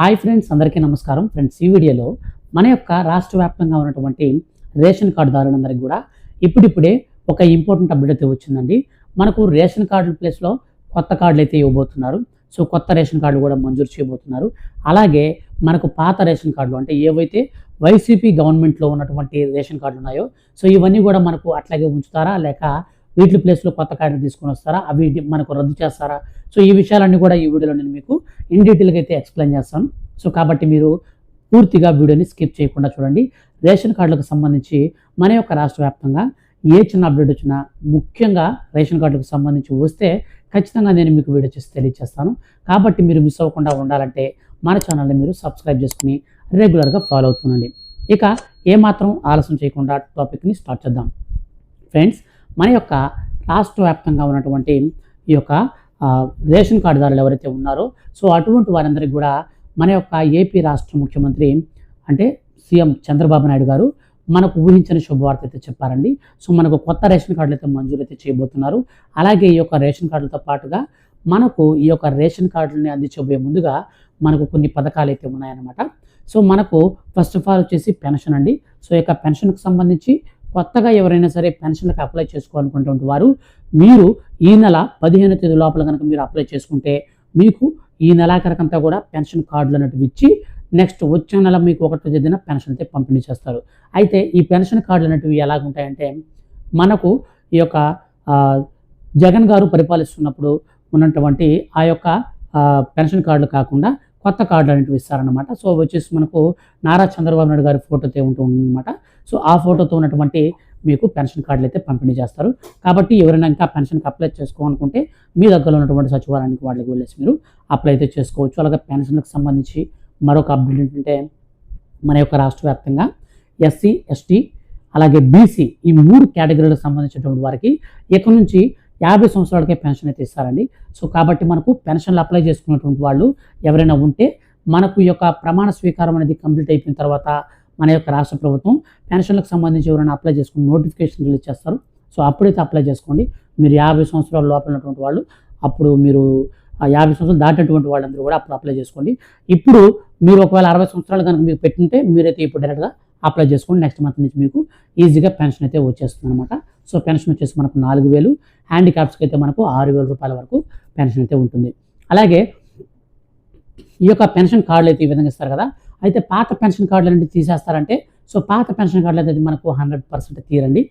Hi friends అందరికీ నమస్కారం. Friends ఈ వీడియోలో మన యొక్క రాష్ట్ర వ్యాప్తంగా ఉన్నటువంటి రేషన్ కార్డుదారులందరికీ కూడా ఇప్పుడిప్పుడే ఒక ఇంపార్టెంట్ అప్డేట్ అయితే వచ్చిందండి. మనకు రేషన్ కార్డుల ప్లేస్లో కొత్త కార్డులు అయితే ఇవ్వబోతున్నారు. సో కొత్త రేషన్ కార్డులు కూడా మంజూరు చేయబోతున్నారు. అలాగే మనకు పాత రేషన్ కార్డులు అంటే ఏవైతే వైసీపీ గవర్నమెంట్లో ఉన్నటువంటి రేషన్ కార్డులు ఉన్నాయో సో ఇవన్నీ కూడా మనకు అట్లాగే ఉంచుతారా? లేక వీటి ప్లేస్లో కొత్త కార్డులు తీసుకొని వస్తారా? అవి మనకు రద్దు చేస్తారా? సో ఈ విషయాలన్నీ కూడా ఈ వీడియోలో నేను మీకు ఇన్ డీటెయిల్గా అయితే ఎక్స్ప్లెయిన్ చేస్తాను. సో కాబట్టి మీరు పూర్తిగా వీడియోని స్కిప్ చేయకుండా చూడండి. రేషన్ కార్డులకు సంబంధించి మన యొక్క రాష్ట్ర వ్యాప్తంగా ఏ చిన్న అప్డేట్ వచ్చినా ముఖ్యంగా రేషన్ కార్డులకు సంబంధించి వస్తే ఖచ్చితంగా నేను మీకు వీడియో చేసి తెలియజేస్తాను. కాబట్టి మీరు మిస్ అవ్వకుండా ఉండాలంటే మన ఛానల్ని మీరు సబ్స్క్రైబ్ చేసుకుని రెగ్యులర్గా ఫాలో అవుతుండండి ఇక ఏమాత్రం ఆలస్యం చేయకుండా టాపిక్ని స్టార్ట్ చేద్దాం. ఫ్రెండ్స్ మన యొక్క రాష్ట్ర వ్యాప్తంగా ఉన్నటువంటి ఈ యొక్క రేషన్ కార్డుదారులు ఎవరైతే ఉన్నారో సో అటువంటి వారందరికీ కూడా మన యొక్క ఏపీ రాష్ట్ర ముఖ్యమంత్రి అంటే సీఎం చంద్రబాబు నాయుడు గారు మనకు ఊహించని శుభవార్త అయితే చెప్పారండి. సో మనకు కొత్త రేషన్ కార్డులు అయితే మంజూరు అయితే చేయబోతున్నారు. అలాగే ఈ యొక్క రేషన్ కార్డులతో పాటుగా మనకు ఈ యొక్క రేషన్ కార్డులని అందించబోయే ముందుగా మనకు కొన్ని పథకాలు అయితే ఉన్నాయన్నమాట. సో మనకు ఫస్ట్ ఆఫ్ ఆల్ వచ్చేసి పెన్షన్ అండి. సో ఈ యొక్క పెన్షన్కి సంబంధించి కొత్తగా ఎవరైనా సరే పెన్షన్లకు అప్లై చేసుకోవాలనుకున్నటువంటి వారు మీరు ఈ నెల పదిహేను తేదీ లోపల కనుక మీరు అప్లై చేసుకుంటే మీకు ఈ నెలాఖరికంతా కూడా పెన్షన్ కార్డులు అనేటివి ఇచ్చి నెక్స్ట్ వచ్చే నెల మీకు ఒకటో తేదీన పెన్షన్ అయితే పంపిణీ చేస్తారు. అయితే ఈ పెన్షన్ కార్డులు అనేటివి ఎలాగుంటాయంటే మనకు ఈ యొక్క జగన్ గారు పరిపాలిస్తున్నప్పుడు ఉన్నటువంటి ఆ యొక్క పెన్షన్ కార్డులు కాకుండా కొత్త కార్డులు అనేవి ఇస్తారనమాట సో వచ్చేసి మనకు నారా చంద్రబాబు నాయుడు గారి ఫోటోతో ఉంటుందన్నమాట సో ఆ ఫోటోతో ఉన్నటువంటి మీకు పెన్షన్ కార్డులు అయితే పంపిణీ చేస్తారు. కాబట్టి ఎవరైనా ఇంకా పెన్షన్కి అప్లై చేసుకోవాలనుకుంటే మీ దగ్గర ఉన్నటువంటి సచివాలయానికి వాళ్ళకి వెళ్ళేసి మీరు అప్లై అయితే చేసుకోవచ్చు. అలాగే పెన్షన్లకు సంబంధించి మరొక అప్డేట్ ఏంటంటే మన యొక్క రాష్ట్ర వ్యాప్తంగా ఎస్సీ ఎస్టీ అలాగే బీసీ ఈ మూడు కేటగిరీలకు సంబంధించినటువంటి వారికి ఇక నుంచి యాభై సంవత్సరాలకే పెన్షన్ అయితే ఇస్తారండి. సో కాబట్టి మనకు పెన్షన్లు అప్లై చేసుకున్నటువంటి వాళ్ళు ఎవరైనా ఉంటే మనకు ఈ యొక్క ప్రమాణ స్వీకారం అనేది కంప్లీట్ అయిపోయిన తర్వాత మన యొక్క రాష్ట్ర ప్రభుత్వం పెన్షన్లకు సంబంధించి ఎవరైనా అప్లై చేసుకుని నోటిఫికేషన్ రిలీజ్ చేస్తారు. సో అప్పుడైతే అప్లై చేసుకోండి. మీరు యాభై సంవత్సరాల లోపల ఉన్నటువంటి వాళ్ళు అప్పుడు మీరు యాభై సంవత్సరాలు దాటినటువంటి వాళ్ళందరూ కూడా అప్పుడు అప్లై చేసుకోండి. ఇప్పుడు మీరు ఒకవేళ అరవై సంవత్సరాలు కనుక మీకు పెట్టింటే మీరైతే ఇప్పుడు డైరెక్ట్గా అప్లై చేసుకోండి. నెక్స్ట్ మంత్ నుంచి మీకు ఈజీగా పెన్షన్ అయితే వచ్చేస్తుంది అనమాట సో పెన్షన్ వచ్చేసి మనకు నాలుగు వేలు. హ్యాండిక్యాప్స్కి అయితే మనకు ఆరు వేల రూపాయల వరకు పెన్షన్ అయితే ఉంటుంది. అలాగే ఈ యొక్క పెన్షన్ కార్డులు అయితే ఈ విధంగా ఇస్తారు కదా. అయితే పాత పెన్షన్ కార్డులు అనేది తీసేస్తారంటే సో పాత పెన్షన్ కార్డులు అయితే మనకు హండ్రెడ్ పర్సెంట్ తీరండి.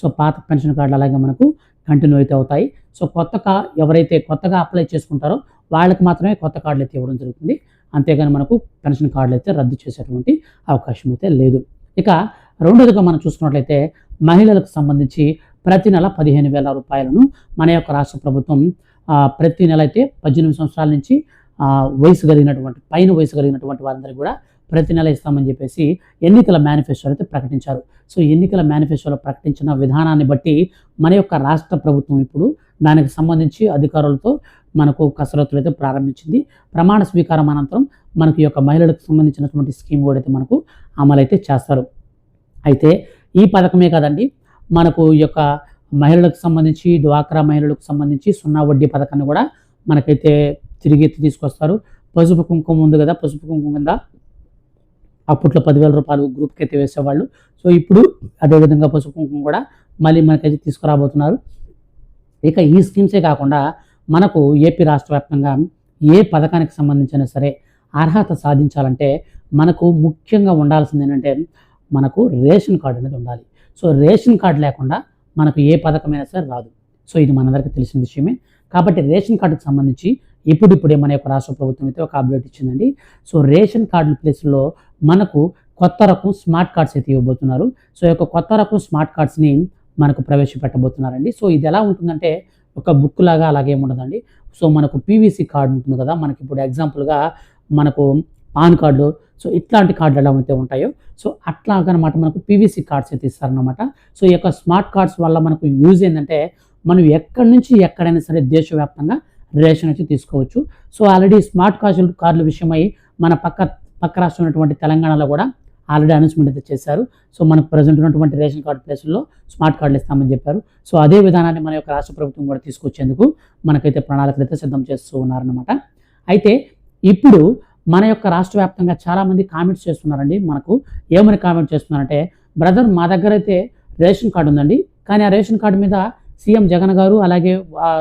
సో పాత పెన్షన్ కార్డులు అలాగే మనకు కంటిన్యూ అయితే అవుతాయి. సో కొత్తగా ఎవరైతే కొత్తగా అప్లై చేసుకుంటారో వాళ్ళకి మాత్రమే కొత్త కార్డులు అయితే ఇవ్వడం జరుగుతుంది. అంతేగాని మనకు పెన్షన్ కార్డులు అయితే రద్దు చేసేటువంటి అవకాశం అయితే లేదు. ఇక రెండోదిగా మనం చూసుకున్నట్లయితే మహిళలకు సంబంధించి ప్రతి నెల పదిహేను వేల రూపాయలను మన యొక్క రాష్ట్ర ప్రభుత్వం ప్రతి నెల అయితే పద్దెనిమిది సంవత్సరాల నుంచి వయసు కలిగినటువంటి పైన వయసు కలిగినటువంటి వారందరికీ కూడా ప్రతి నెల ఇస్తామని చెప్పేసి ఎన్నికల మేనిఫెస్టోలో అయితే ప్రకటించారు. సో ఎన్నికల మేనిఫెస్టోలో ప్రకటించిన విధానాన్ని బట్టి మన యొక్క రాష్ట్ర ప్రభుత్వం ఇప్పుడు దానికి సంబంధించి అధికారులతో మనకు కసరత్తులు అయితే ప్రారంభించింది. ప్రమాణ స్వీకారం అనంతరం మనకు యొక్క మహిళలకు సంబంధించినటువంటి స్కీమ్ కూడా అయితే మనకు అమలు అయితే చేస్తారు. అయితే ఈ పథకమే కదండి మనకు ఈ యొక్క మహిళలకు సంబంధించి డ్వాక్రా మహిళలకు సంబంధించి సున్నా వడ్డీ పథకాన్ని కూడా మనకైతే తిరిగి ఎత్తి తీసుకొస్తారు. పసుపు కుంకుమ ఉంది కదా పసుపు కుంకుమ కింద అప్పట్లో పదివేల రూపాయలు గ్రూప్కి అయితే వేసేవాళ్ళు. సో ఇప్పుడు అదేవిధంగా పసుపు కుంకుమ కూడా మళ్ళీ మనకైతే తీసుకురాబోతున్నారు. ఇక ఈ స్కీమ్సే కాకుండా మనకు ఏపీ రాష్ట్ర వ్యాప్తంగా ఏ పథకానికి సంబంధించినా సరే అర్హత సాధించాలంటే మనకు ముఖ్యంగా ఉండాల్సింది ఏంటంటే మనకు రేషన్ కార్డు అనేది ఉండాలి. సో రేషన్ కార్డు లేకుండా మనకు ఏ పథకమైనా సరే రాదు. సో ఇది మనందరికీ తెలిసిన విషయమే. కాబట్టి రేషన్ కార్డుకి సంబంధించి ఇప్పుడిప్పుడే మన యొక్క రాష్ట్ర ప్రభుత్వం అయితే ఒక అప్డేట్ ఇచ్చిందండి. సో రేషన్ కార్డుల ప్లేస్లో మనకు కొత్త రకం స్మార్ట్ కార్డ్స్ అయితే ఇవ్వబోతున్నారు. సో యొక్క కొత్త రకం స్మార్ట్ కార్డ్స్ని మనకు ప్రవేశపెట్టబోతున్నారండి. సో ఇది ఎలా ఉంటుందంటే ఒక బుక్ లాగా అలాగే ఉండదండి. సో మనకు పీవీసీ కార్డు ఉంటుంది కదా మనకి ఇప్పుడు ఎగ్జాంపుల్గా మనకు పాన్ కార్డు సో ఇట్లాంటి కార్డులు ఎలా అయితే ఉంటాయో సో అట్లాగనమాట మనకు పీవీసీ కార్డ్స్ అయితే ఇస్తారనమాట సో ఈ యొక్క స్మార్ట్ కార్డ్స్ వల్ల మనకు యూజ్ ఏంటంటే మనం ఎక్కడి నుంచి ఎక్కడైనా సరే దేశవ్యాప్తంగా రేషన్ వచ్చి తీసుకోవచ్చు. సో ఆల్రెడీ స్మార్ట్ కార్డులు కార్డుల విషయమై మన పక్క పక్క రాష్ట్రం ఉన్నటువంటి తెలంగాణలో కూడా ఆల్రెడీ అనౌన్స్మెంట్ అయితే చేశారు. సో మనకు ప్రజెంట్ ఉన్నటువంటి రేషన్ కార్డు ప్లేసుల్లో స్మార్ట్ కార్డులు ఇస్తామని చెప్పారు. సో అదే విధానాన్ని మన యొక్క రాష్ట్ర ప్రభుత్వం కూడా తీసుకొచ్చేందుకు మనకైతే ప్రణాళికలు అయితే సిద్ధం చేస్తూ ఉన్నారనమాట అయితే ఇప్పుడు మన యొక్క రాష్ట్ర వ్యాప్తంగా చాలామంది కామెంట్స్ చేస్తున్నారండి. మనకు ఏమని కామెంట్ చేస్తున్నారంటే బ్రదర్ మా దగ్గర అయితే రేషన్ కార్డు ఉందండి. కానీ ఆ రేషన్ కార్డు మీద సీఎం జగన్ గారు అలాగే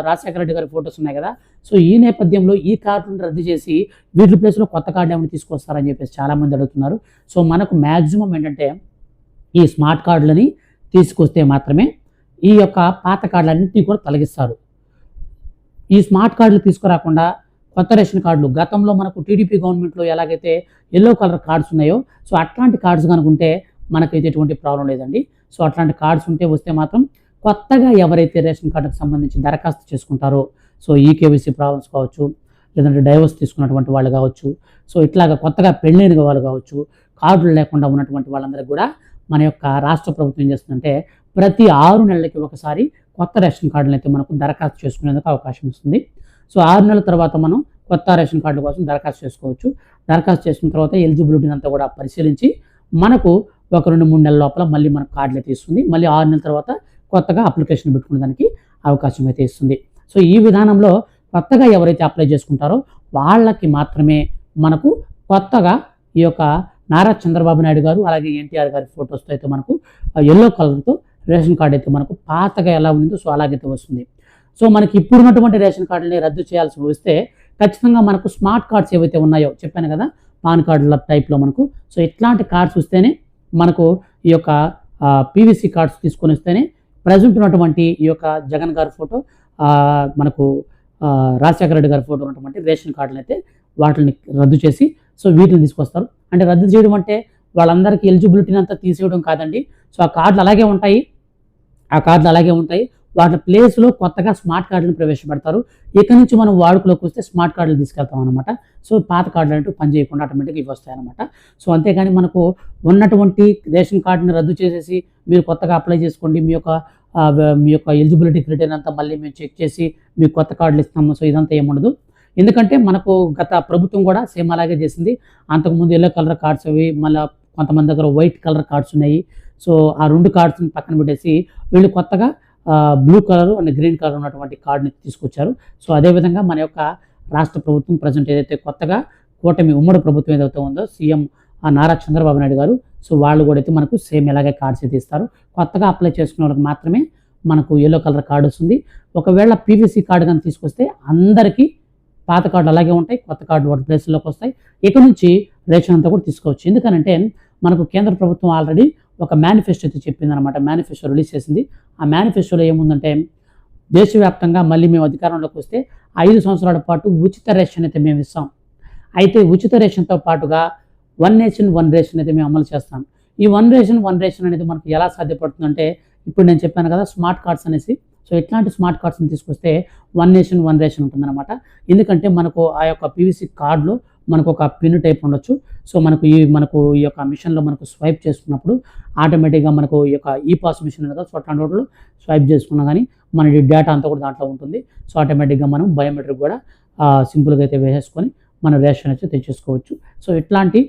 రాజశేఖర రెడ్డి గారి ఫొటోస్ ఉన్నాయి కదా. సో ఈ నేపథ్యంలో ఈ కార్డును రద్దు చేసి వీటి ప్లేస్లో కొత్త కార్డు ఏమైనా తీసుకొస్తారని చెప్పేసి చాలామంది అడుగుతున్నారు. సో మనకు మ్యాక్సిమం ఏంటంటే ఈ స్మార్ట్ కార్డులని తీసుకొస్తే మాత్రమే ఈ యొక్క పాత కార్డులన్నింటినీ కూడా తొలగిస్తారు. ఈ స్మార్ట్ కార్డులు తీసుకురాకుండా కొత్త రేషన్ కార్డులు. గతంలో మనకు టీడీపీ గవర్నమెంట్లో ఎలాగైతే ఎల్లో కలర్ కార్డ్స్ ఉన్నాయో సో అట్లాంటి కార్డ్స్ కనుకుంటే మనకైతే ఎటువంటి ప్రాబ్లం లేదండి. సో అట్లాంటి కార్డ్స్ ఉంటే వస్తే మాత్రం కొత్తగా ఎవరైతే రేషన్ కార్డుకు సంబంధించి దరఖాస్తు చేసుకుంటారో సో ఈకేవీసీ ప్రాబ్లమ్స్ కావచ్చు లేదంటే డైవర్స్ తీసుకున్నటువంటి వాళ్ళు కావచ్చు సో ఇట్లాగా కొత్తగా పెళ్ళైన వాళ్ళు కావచ్చు కార్డులు లేకుండా ఉన్నటువంటి వాళ్ళందరికీ కూడా మన యొక్క రాష్ట్ర ప్రభుత్వం ఏం చేస్తుందంటే ప్రతి ఆరు నెలలకి ఒకసారి కొత్త రేషన్ కార్డులు అయితే మనకు దరఖాస్తు చేసుకునేందుకు అవకాశం ఇస్తుంది. సో ఆరు నెలల తర్వాత మనం కొత్త రేషన్ కార్డుల కోసం దరఖాస్తు చేసుకోవచ్చు. దరఖాస్తు చేసుకున్న తర్వాత ఎలిజిబిలిటీని అంతా కూడా పరిశీలించి మనకు ఒక రెండు మూడు నెలల లోపల మళ్ళీ మనకు కార్డులు అయితే ఇస్తుంది. మళ్ళీ ఆరు నెలల తర్వాత కొత్తగా అప్లికేషన్ పెట్టుకునే దానికి అవకాశం అయితే ఇస్తుంది. సో ఈ విధానంలో కొత్తగా ఎవరైతే అప్లై చేసుకుంటారో వాళ్ళకి మాత్రమే మనకు కొత్తగా ఈ యొక్క నారా చంద్రబాబు నాయుడు గారు అలాగే ఎన్టీఆర్ గారి ఫొటోస్తో అయితే మనకు ఎల్లో కలర్తో రేషన్ కార్డు అయితే మనకు పాతగా ఎలా ఉందో సో అలాగైతే వస్తుంది. సో మనకి ఇప్పుడున్నటువంటి రేషన్ కార్డుని రద్దు చేయాల్సి వస్తే ఖచ్చితంగా మనకు స్మార్ట్ కార్డ్స్ ఏవైతే ఉన్నాయో చెప్పాను కదా పాన్ కార్డుల టైప్లో మనకు. సో ఇట్లాంటి కార్డ్స్ వస్తేనే మనకు ఈ యొక్క పీవీసీ కార్డ్స్ తీసుకొని వస్తేనే ప్రజెంట్ ఉన్నటువంటి ఈ యొక్క జగన్ గారి ఫోటో మనకు రాజశేఖర రెడ్డి గారి ఫోటో ఉన్నటువంటి రేషన్ కార్డులు అయితే వాటిని రద్దు చేసి సో వీటిని తీసుకొస్తారు. అంటే రద్దు చేయడం అంటే వాళ్ళందరికీ ఎలిజిబిలిటీని అంతా తీసేయడం కాదండి. సో ఆ కార్డులు అలాగే ఉంటాయి. ఆ కార్డులు అలాగే ఉంటాయి. వాటి ప్లేస్లో కొత్తగా స్మార్ట్ కార్డులను ప్రవేశపెడతారు. ఇక నుంచి మనం వాడుకలోకి వస్తే స్మార్ట్ కార్డులు తీసుకెళ్తాం అనమాట సో పాత కార్డులు అంటూ పని చేయకుండా ఆటోమేటిక్గా ఇవి అనమాట సో అంతేగాని మనకు ఉన్నటువంటి రేషన్ కార్డుని రద్దు చేసేసి మీరు కొత్తగా అప్లై చేసుకోండి. మీ యొక్క మీ యొక్క ఎలిజిబిలిటీ క్రైటీరియా అంతా మళ్ళీ మేము చెక్ చేసి మీకు కొత్త కార్డులు ఇస్తాము. సో ఇదంతా ఏముండదు ఎందుకంటే మనకు గత ప్రభుత్వం కూడా సేమ్ అలాగే చేసింది. అంతకుముందు ఎల్లో కలర్ కార్డ్స్ అవి మళ్ళీ కొంతమంది దగ్గర వైట్ కలర్ కార్డ్స్ ఉన్నాయి. సో ఆ రెండు కార్డ్స్ని పక్కన పెట్టేసి వీళ్ళు కొత్తగా blue colour and green colour ఉన్నటువంటి కార్డుని తీసుకొచ్చారు. సో అదేవిధంగా మన యొక్క రాష్ట్ర ప్రభుత్వం ప్రజెంట్ ఏదైతే కొత్తగా కూటమి ఉమ్మడి ప్రభుత్వం ఏదైతే ఉందో సీఎం నారా చంద్రబాబు నాయుడు గారు సో వాళ్ళు కూడా అయితే మనకు సేమ్ ఇలాగే కార్డ్స్ అయితే ఇస్తారు. కొత్తగా అప్లై చేసుకున్న వాళ్ళకి మాత్రమే మనకు ఎల్లో కలర్ కార్డు వస్తుంది. ఒకవేళ పీవీసీ కార్డు కానీ తీసుకొస్తే అందరికీ పాత కార్డు అలాగే ఉంటాయి కొత్త కార్డు వాటి ప్లేస్లోకి వస్తాయి. ఇక నుంచి రేషన్ అంతా కూడా తీసుకోవచ్చు. ఎందుకనంటే మనకు కేంద్ర ప్రభుత్వం ఆల్రెడీ ఒక మేనిఫెస్టో అయితే చెప్పింది అనమాట మేనిఫెస్టో రిలీజ్ చేసింది. ఆ మేనిఫెస్టోలో ఏముందంటే దేశవ్యాప్తంగా మళ్ళీ మేము అధికారంలోకి వస్తే ఐదు సంవత్సరాల పాటు ఉచిత రేషన్ అయితే మేము ఇస్తాం. అయితే ఉచిత రేషన్తో పాటుగా వన్ నేషన్ వన్ రేషన్ అయితే మేము అమలు చేస్తాం. ఈ వన్ రేషన్ వన్ రేషన్ అనేది మనకు ఎలా సాధ్యపడుతుందంటే ఇప్పుడు నేను చెప్పాను కదా స్మార్ట్ కార్డ్స్ అనేసి. సో ఇట్లాంటి స్మార్ట్ కార్డ్స్ని తీసుకొస్తే వన్ నేషన్ వన్ రేషన్ ఉంటుందన్నమాట. ఎందుకంటే మనకు ఆ యొక్క పీవీసీ కార్డులో మనకు ఒక పిన్ టైప్ ఉండొచ్చు. సో మనకు ఈ మనకు ఈ యొక్క మిషన్లో మనకు స్వైప్ చేసుకున్నప్పుడు ఆటోమేటిక్గా మనకు ఈ యొక్క ఈ పాస్ మిషన్ ఉంది కదా సో అట్లాంటి వాటిలో స్వైప్ చేసుకున్నా కానీ మన డేటా అంతా కూడా దాంట్లో ఉంటుంది. సో ఆటోమేటిక్గా మనం బయోమెట్రిక్ కూడా సింపుల్గా అయితే వేసేసుకొని మన రేషన్ అయితే తెచ్చేసుకోవచ్చు. సో ఇట్లాంటి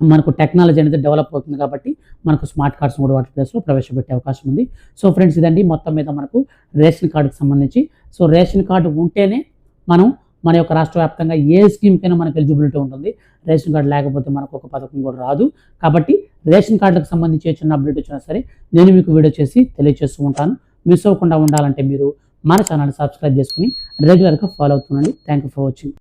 మనకు టెక్నాలజీ అనేది డెవలప్ అవుతుంది కాబట్టి మనకు స్మార్ట్ కార్డ్స్ కూడా వాటి ప్లేస్లో ప్రవేశపెట్టే అవకాశం ఉంది. సో ఫ్రెండ్స్ ఇదండి మొత్తం మీద మనకు రేషన్ కార్డుకి సంబంధించి. సో రేషన్ కార్డు ఉంటేనే మనం మన యొక్క రాష్ట్ర వ్యాప్తంగా ఏ స్కీమ్కైనా మనకు ఎలిజిబిలిటీ ఉంటుంది. రేషన్ కార్డు లేకపోతే మనకు ఒక పథకం కూడా రాదు. కాబట్టి రేషన్ కార్డులకు సంబంధించి చిన్న అప్డేట్ వచ్చినా సరే నేను మీకు వీడియో చేసి తెలియజేస్తూ ఉంటాను. మిస్ అవ్వకుండా ఉండాలంటే మీరు మన ఛానల్ సబ్స్క్రైబ్ చేసుకుని రెగ్యులర్గా follow అవుతుండండి. Thank you for watching